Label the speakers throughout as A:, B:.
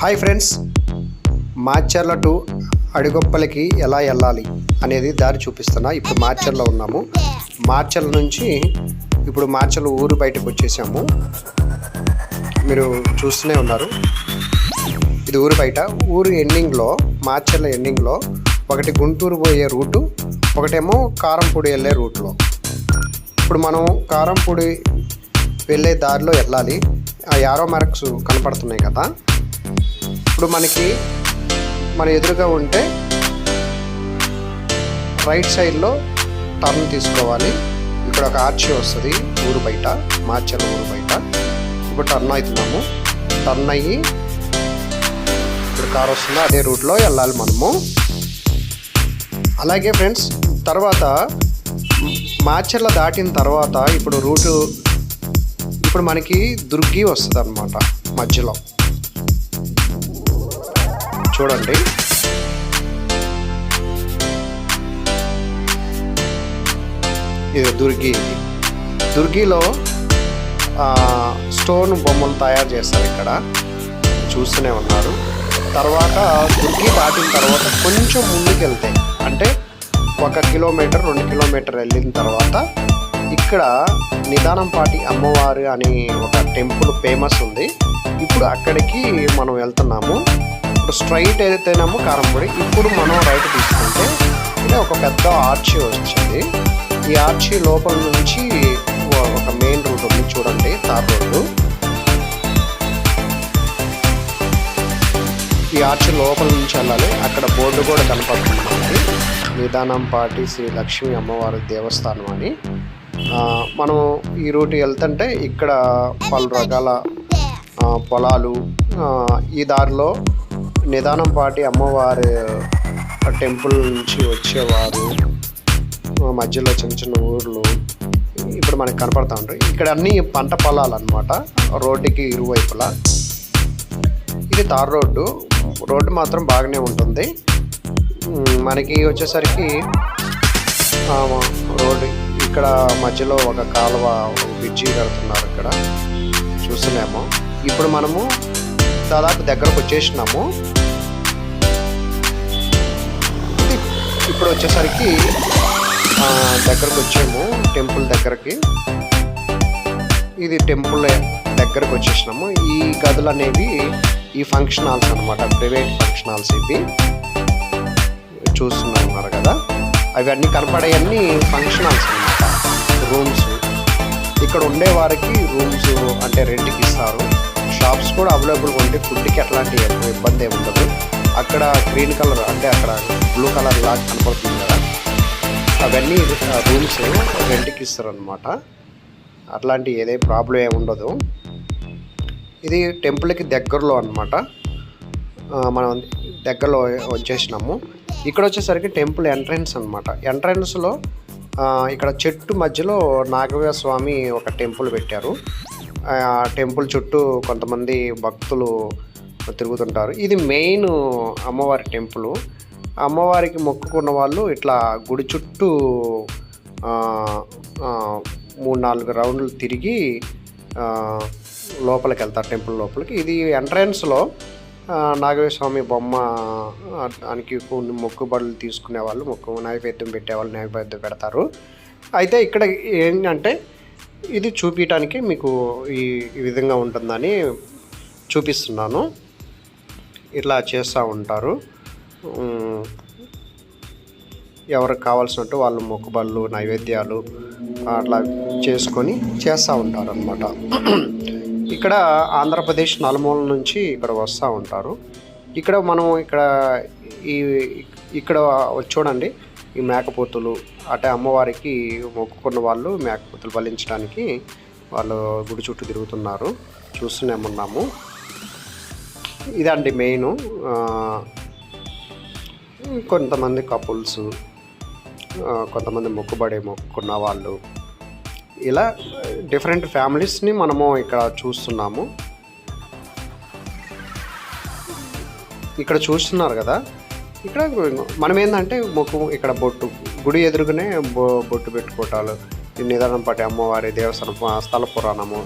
A: Hi friends Macherla to అడిగొప్పలకి ఎలా వెళ్ళాలి అనేది దారి చూపిస్తున్నా ఇప్పుడు మార్చర్లో ఉన్నాము. మార్చర్ల నుంచి ఇప్పుడు మార్చర్ల ఊరు బయటకు వచ్చేసాము. మీరు చూస్తూనే ఉన్నారు. ఇది ఊరు బయట. ఊరు ఎండింగ్లో మార్చర్ల ఎండింగ్లో ఒకటి గుంటూరు పోయే రూటు ఒకటేమో కారంపూడి వెళ్ళే రూట్లో. ఇప్పుడు మనం కారంపూడి వెళ్ళే దారిలో వెళ్ళాలి. ఆ యారో మార్క్స్ కనపడుతున్నాయి కదా. ఇప్పుడు మనకి మన ఎదురుగా ఉంటే రైట్ సైడ్లో టర్న్ తీసుకోవాలి. ఇక్కడ ఒక ఆర్చి వస్తుంది ఊరు బయట మార్చల ఊరు బయట. ఇప్పుడు టర్న్ అవుతున్నాము. టర్న్ అయ్యి ఇప్పుడు కార్ వస్తుంది అదే రూట్లో వెళ్ళాలి మనము. అలాగే ఫ్రెండ్స్ తర్వాత మార్చర్ల దాటిన తర్వాత ఇప్పుడు రూటు ఇప్పుడు మనకి దుర్గి వస్తుంది అనమాట మధ్యలో. చూడండి. ఇది దుర్గి. దుర్గిలో స్టోన్ బొమ్మలు తయారు చేస్తారు ఇక్కడ. చూస్తూనే ఉన్నారు. తర్వాత దుర్గి దాటిన తర్వాత కొంచెం ముందుకు వెళ్తే అంటే ఒక కిలోమీటర్ రెండు కిలోమీటర్ వెళ్ళిన తర్వాత ఇక్కడ నిదానంపాటి అమ్మవారు అని ఒక టెంపుల్ ఫేమస్ ఉంది. ఇప్పుడు అక్కడికి మనం వెళ్తున్నాము. ఇప్పుడు స్ట్రైట్ అయితేనేమో కారంపొడి ఇప్పుడు మనం రైట్ తీసుకుంటే ఇది ఒక పెద్ద ఆర్చి వచ్చింది. ఈ ఆర్చి లోపల నుంచి ఒక మెయిన్ రూట్ ఉంది చూడండి తార్ రోడ్డు. ఈ ఆర్చి లోపల నుంచి వెళ్ళాలి. అక్కడ బోర్డు కూడా కనపడుతుంది మనకి. నిదానంపాటి శ్రీ లక్ష్మీ అమ్మవారి దేవస్థానం అని. మనం ఈ రూట్ వెళ్తుంటే ఇక్కడ పలు రకాల పొలాలు ఈ దారిలో నిదానం పాటి అమ్మవారు టెంపుల్ నుంచి వచ్చేవారు మధ్యలో చిన్న చిన్న ఊర్లు ఇప్పుడు మనకి కనపడతా ఉంటాయి. ఇక్కడ అన్ని పంట పొలాలు అనమాట రోడ్డుకి ఇరువైపులా. ఇది తార్ రోడ్డు. రోడ్డు మాత్రం బాగానే ఉంటుంది. మనకి వచ్చేసరికి రోడ్డు ఇక్కడ మధ్యలో ఒక కాలువ బ్రిడ్జి కడుతున్నారు ఇక్కడ. చూస్తున్నాము. ఇప్పుడు మనము దాదాపు దగ్గరకు వచ్చేసినాము. ఇప్పుడు వచ్చేసరికి దగ్గరకు వచ్చాము టెంపుల్ దగ్గరకి. ఇది టెంపుల్ దగ్గరకు వచ్చేసినాము. ఈ గదులు అనేవి ఈ ఫంక్షన్ హాల్స్ అనమాట ప్రైవేట్ ఫంక్షన్ హాల్స్ ఇవి. చూస్తున్నారు కదా. అవి అన్నీ కనపడేవన్నీ ఫంక్షన్ హాల్స్ అనమాట రూమ్స్. ఇక్కడ ఉండే వారికి రూమ్స్ అంటే రెంట్కి ఇస్తారు. షాప్స్ కూడా అవైలబుల్గా ఉంటే ఫుడ్కి ఎట్లాంటి ఇబ్బంది ఏమి ఉండదు అక్కడ గ్రీన్ కలర్ అంటే అక్కడ బ్లూ కలర్ లాగా కనపడుతుంది కదా. అవన్నీ రూమ్స్ రెంట్కి ఇస్తారు అనమాట అట్లాంటి ఏదే ప్రాబ్లం ఏమి ఉండదు. ఇది టెంపుల్కి దగ్గరలో అనమాట మనం దగ్గరలో వచ్చేసినాము. ఇక్కడ వచ్చేసరికి టెంపుల్ ఎంట్రన్స్ అనమాట ఎంట్రన్స్లో ఇక్కడ చెట్టు మధ్యలో నాగవ్య స్వామి ఒక టెంపుల్ పెట్టారు. ఆ టెంపుల్ చుట్టూ కొంతమంది భక్తులు తిరుగుతుంటారు. ఇది మెయిన్ అమ్మవారి టెంపుల్. అమ్మవారికి మొక్కుకున్న వాళ్ళు ఇట్లా గుడి చుట్టూ మూడు నాలుగు రౌండ్లు తిరిగి లోపలికి వెళ్తారు టెంపుల్ లోపలికి. ఇది ఎంట్రన్స్లో నాగవేశ్వర స్వామి బొమ్మ దానికి కొన్ని మొక్కుబడులు తీసుకునే వాళ్ళు మొక్కు నైవేద్యం పెట్టేవాళ్ళు నైవేద్యం పెడతారు. అయితే ఇక్కడ ఏంటంటే ఇది చూపించడానికి మీకు ఈ విధంగా ఉంటుందని చూపిస్తున్నాను. ఇట్లా చేస్తూ ఉంటారు. ఎవరికి కావాల్సినట్టు వాళ్ళు మొక్కుబళ్ళు నైవేద్యాలు అట్లా చేసుకొని చేస్తూ ఉంటారు అనమాట ఇక్కడ ఆంధ్రప్రదేశ్ నలుమూల నుంచి ఇక్కడ వస్తూ ఉంటారు. ఇక్కడ మనం ఇక్కడ ఈ ఇక్కడ చూడండి ఈ మేకపోతులు అంటే అమ్మవారికి మొక్కుకున్న వాళ్ళు మేకపోతులు బలించడానికి వాళ్ళు గుడి చుట్టూ తిరుగుతున్నారు. చూస్తూనే ఉన్నాము. ఇదండి మెయిన్. కొంతమంది కపుల్స్ కొంతమంది మొక్కుబడి మొక్కుకున్న వాళ్ళు. ఇలా డిఫరెంట్ ఫ్యామిలీస్ని మనము ఇక్కడ చూస్తున్నాము. ఇక్కడ చూస్తున్నారు కదా? ఇక్కడ మనం ఏంటంటే మొక్కు ఇక్కడ బొట్టు గుడి ఎదురుగానే బొ బొట్టు పెట్టుకోవటాలు నిదానం పట్టి అమ్మవారి దేవస్థానం స్థల పురాణము.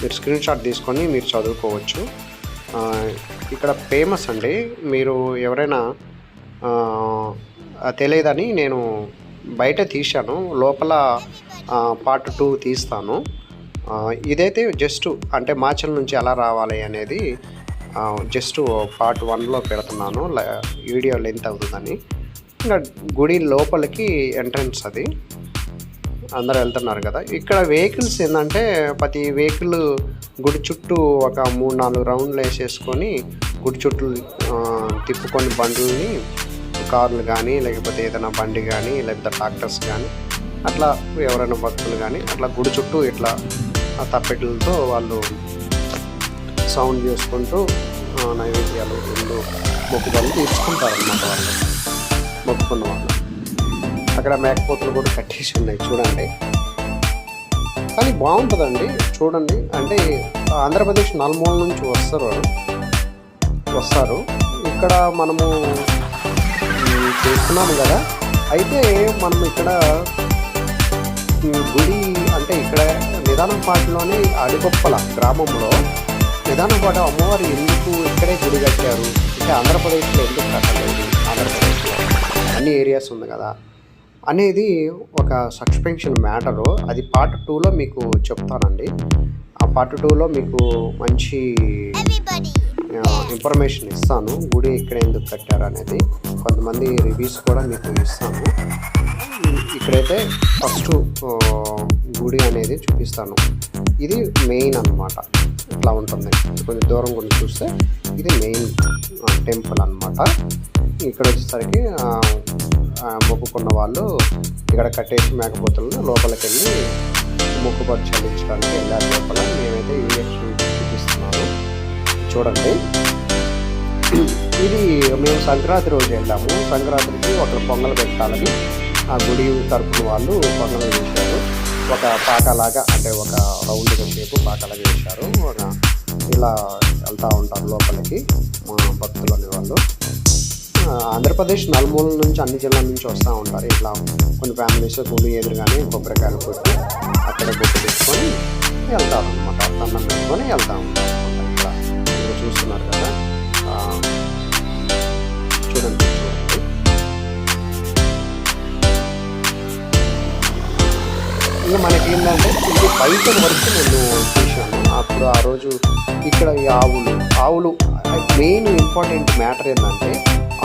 A: మీరు స్క్రీన్ షాట్ తీసుకొని మీరు చదువుకోవచ్చు. ఇక్కడ ఫేమస్ అండి. మీరు ఎవరైనా తెలియదని నేను బయట తీశాను. లోపల పార్ట్ టూ తీస్తాను. ఇదైతే జస్ట్ అంటే మాచల్ నుంచి ఎలా రావాలి అనేది జస్ట్ పార్ట్ వన్లో పెడుతున్నాను. వీడియో లెంత్ అవుతుందని. ఇంకా గుడి లోపలికి ఎంట్రన్స్ అది. అందరు వెళ్తున్నారు కదా. ఇక్కడ వెహికల్స్ ఏంటంటే ప్రతి వెహికల్ గుడి చుట్టూ ఒక మూడు నాలుగు రౌండ్లు వేసేసుకొని గుడి చుట్టూ తిప్పుకొని బండ్లని కార్లు కానీ లేకపోతే ఏదైనా బండి కానీ లేకపోతే ట్రాక్టర్స్ కానీ అట్లా ఎవరైనా భక్తులు కానీ అట్లా గుడి చుట్టూ ఇట్లా ఆ తప్పెట్లతో వాళ్ళు సౌండ్ చేసుకుంటూ నైవేద్యాలు ఇల్లు మొక్కుబళ్ళు తీర్చుకుంటారు అన్నమాట వాళ్ళు. మొక్కుకున్న వాళ్ళు. అక్కడ మేకపోతులు కూడా కట్టేసి ఉన్నాయి చూడండి. కానీ బాగుంటుందండి. చూడండి. అంటే ఆంధ్రప్రదేశ్ నలుమూల నుంచి వస్తారు. వస్తారు. ఇక్కడ మనము చేస్తున్నాము కదా. అయితే మనం ఇక్కడ గుడి అంటే ఇక్కడ నిదానంపాటిలోనే అడిగొప్పల గ్రామంలో. నిదానంపాట అమ్మవారు ఎందుకు ఇక్కడే గుడి కట్టారు? అంటే ఆంధ్రప్రదేశ్లో ఎందుకు కట్టలేదు? ఆంధ్రప్రదేశ్లో అన్ని ఏరియాస్ ఉంది కదా. అనేది ఒక సస్పెన్షన్ మ్యాటరు అది పార్ట్ టూలో మీకు చెప్తానండి. ఆ పార్ట్ టూలో మీకు మంచి ఇన్ఫర్మేషన్ ఇస్తాను. గుడి ఇక్కడ ఎందుకు కట్టారు అనేది. కొంతమంది రివ్యూస్ కూడా మీకు ఇస్తాను. ఇక్కడైతే ఫస్ట్ గుడి అనేది చూపిస్తాను. ఇది మెయిన్ అన్నమాట. ఇట్లా ఉంటుంది? కొంచెం దూరం కొన్ని చూస్తే ఇది మెయిన్ టెంపుల్ అన్నమాట. ఇక్కడ వచ్చేసరికి మొక్కుకున్న వాళ్ళు ఇక్కడ కట్టేసి మేకపోతులను లోపలికి వెళ్ళి మొక్కుబడి చెల్లించడానికి వెళ్ళారు. లోపల మేమైతే ఇంజక్షన్ చూపిస్తున్నాను చూడండి. ఇది మేము సంక్రాంతి రోజు వెళ్ళాము. సంక్రాంతికి ఒక పొంగల్ పెట్టాలని ఆ గుడి తరపున వాళ్ళు పొంగల్ వేశారు. ఒక పాకలాగా అంటే ఒక రౌండ్గా షేపు పాకలాగా వేశారు. ఇలా వెళ్తూ ఉంటారు లోపలికి మా భక్తులు అనేవాళ్ళు ఆంధ్రప్రదేశ్ నలుమూలల నుంచి అన్ని జిల్లాల నుంచి వస్తూ ఉంటారు. ఇట్లా కొన్ని ఫ్యామిలీస్ గుడి ఎదురుగానే కొబ్బరికాయలు కొట్టి అక్కడ బొట్టు పెట్టుకొని వెళ్తారు అనమాట అన్నం పెట్టుకొని వెళ్తూ. ఉంటారు అన్నమాట ఇక్కడ మీరు చూస్తున్నారు కదా. చూడండి ఇంకా మనకి ఏంటంటే ఇది బయట వరకు నేను చూశాను. అప్పుడు ఆ రోజు ఇక్కడ ఈ ఆవులు ఆవులు మెయిన్ ఇంపార్టెంట్ మ్యాటర్ ఏంటంటే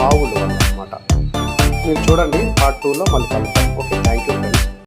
A: ఆవులు అన్నమాట. మీరు చూడండి పార్ట్ టూలో మళ్ళీ కలుద్దాం. Okay thank you